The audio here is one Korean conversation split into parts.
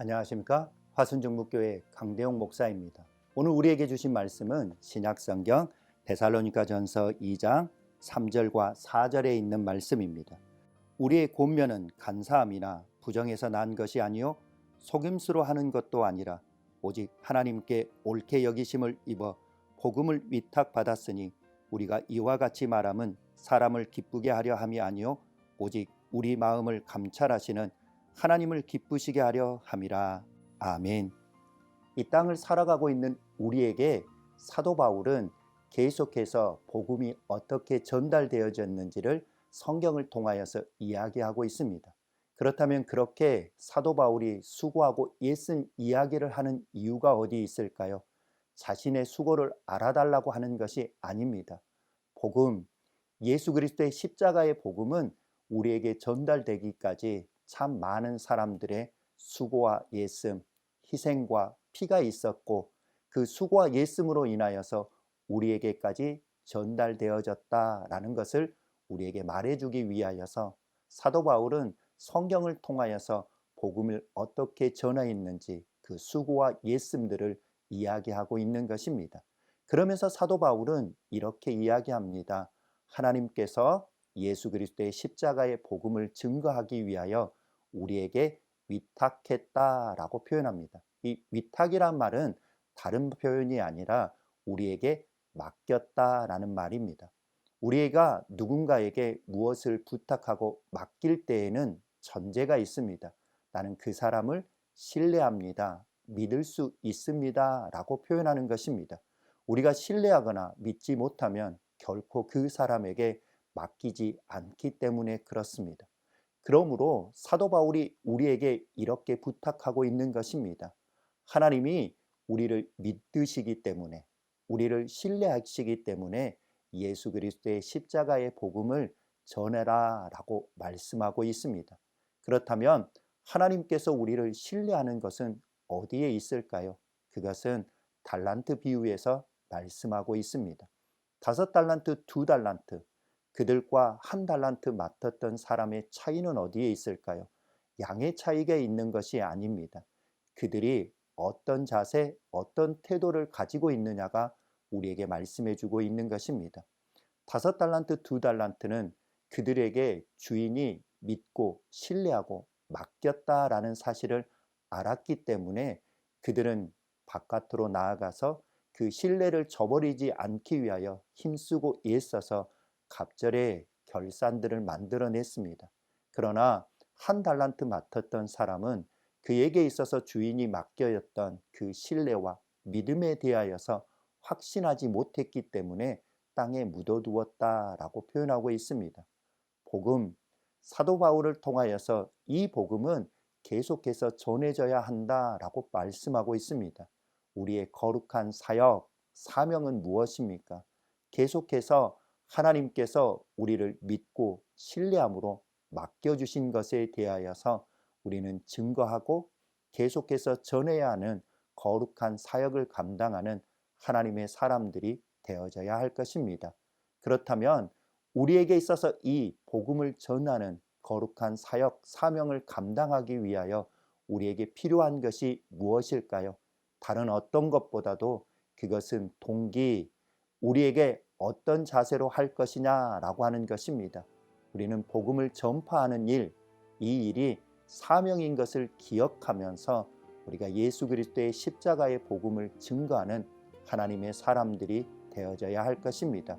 안녕하십니까 화순정목교회 강대용 목사입니다. 오늘 우리에게 주신 말씀은 신약성경 데살로니가 전서 2장 3절과 4절에 있는 말씀입니다. 우리의 권면은 간사함이나 부정에서 난 것이 아니요 속임수로 하는 것도 아니라 오직 하나님께 옳게 여기심을 입어 복음을 위탁받았으니 우리가 이와 같이 말함은 사람을 기쁘게 하려 함이 아니요 오직 우리 마음을 감찰하시는 하나님을 기쁘시게 하려 함이라. 아멘. 이 땅을 살아가고 있는 우리에게 사도 바울은 계속해서 복음이 어떻게 전달되어졌는지를 성경을 통하여서 이야기하고 있습니다. 그렇다면 그렇게 사도 바울이 수고하고 애쓴 이야기를 하는 이유가 어디 있을까요? 자신의 수고를 알아달라고 하는 것이 아닙니다. 복음, 예수 그리스도의 십자가의 복음은 우리에게 전달되기까지 참 많은 사람들의 수고와 예씀, 희생과 피가 있었고 그 수고와 예씀으로 인하여서 우리에게까지 전달되어졌다라는 것을 우리에게 말해주기 위하여서 사도 바울은 성경을 통하여서 복음을 어떻게 전하였는지 그 수고와 예씀들을 이야기하고 있는 것입니다. 그러면서 사도 바울은 이렇게 이야기합니다. 하나님께서 예수 그리스도의 십자가의 복음을 증거하기 위하여 우리에게 위탁했다라고 표현합니다. 이 위탁이란 말은 다른 표현이 아니라 우리에게 맡겼다라는 말입니다. 우리가 누군가에게 무엇을 부탁하고 맡길 때에는 전제가 있습니다. 나는 그 사람을 신뢰합니다. 믿을 수 있습니다. 라고 표현하는 것입니다. 우리가 신뢰하거나 믿지 못하면 결코 그 사람에게 맡기지 않기 때문에 그렇습니다. 그러므로 사도 바울이 우리에게 이렇게 부탁하고 있는 것입니다. 하나님이 우리를 믿으시기 때문에 우리를 신뢰하시기 때문에 예수 그리스도의 십자가의 복음을 전해라 라고 말씀하고 있습니다. 그렇다면 하나님께서 우리를 신뢰하는 것은 어디에 있을까요? 그것은 달란트 비유에서 말씀하고 있습니다. 다섯 달란트, 두 달란트, 그들과 한 달란트 맡았던 사람의 차이는 어디에 있을까요? 양의 차이가 있는 것이 아닙니다. 그들이 어떤 자세, 어떤 태도를 가지고 있느냐가 우리에게 말씀해 주고 있는 것입니다. 다섯 달란트, 두 달란트는 그들에게 주인이 믿고 신뢰하고 맡겼다라는 사실을 알았기 때문에 그들은 바깥으로 나아가서 그 신뢰를 저버리지 않기 위하여 힘쓰고 애써서 갑절의 결산들을 만들어냈습니다. 그러나 한 달란트 맡았던 사람은 그에게 있어서 주인이 맡겨였던 그 신뢰와 믿음에 대하여서 확신하지 못했기 때문에 땅에 묻어두었다라고 표현하고 있습니다. 복음, 사도 바울을 통하여서 이 복음은 계속해서 전해져야 한다라고 말씀하고 있습니다. 우리의 거룩한 사역, 사명은 무엇입니까? 계속해서 하나님께서 우리를 믿고 신뢰함으로 맡겨주신 것에 대하여서 우리는 증거하고 계속해서 전해야 하는 거룩한 사역을 감당하는 하나님의 사람들이 되어져야 할 것입니다. 그렇다면 우리에게 있어서 이 복음을 전하는 거룩한 사역, 사명을 감당하기 위하여 우리에게 필요한 것이 무엇일까요? 다른 어떤 것보다도 그것은 동기, 우리에게 어떤 자세로 할 것이냐라고 하는 것입니다. 우리는 복음을 전파하는 일, 이 일이 사명인 것을 기억하면서 우리가 예수 그리스도의 십자가의 복음을 증거하는 하나님의 사람들이 되어져야 할 것입니다.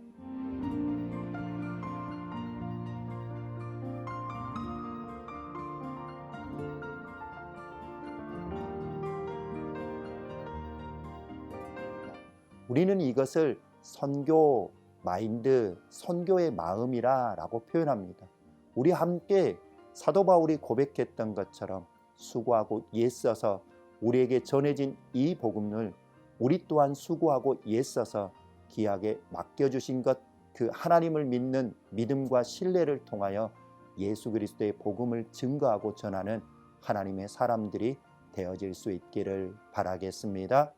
우리는 이것을 선교 마인드, 선교의 마음이라 라고 표현합니다. 우리 함께 사도 바울이 고백했던 것처럼 수고하고 애써서 우리에게 전해진 이 복음을 우리 또한 수고하고 애써서 귀하게 맡겨주신 것, 그 하나님을 믿는 믿음과 신뢰를 통하여 예수 그리스도의 복음을 증거하고 전하는 하나님의 사람들이 되어질 수 있기를 바라겠습니다.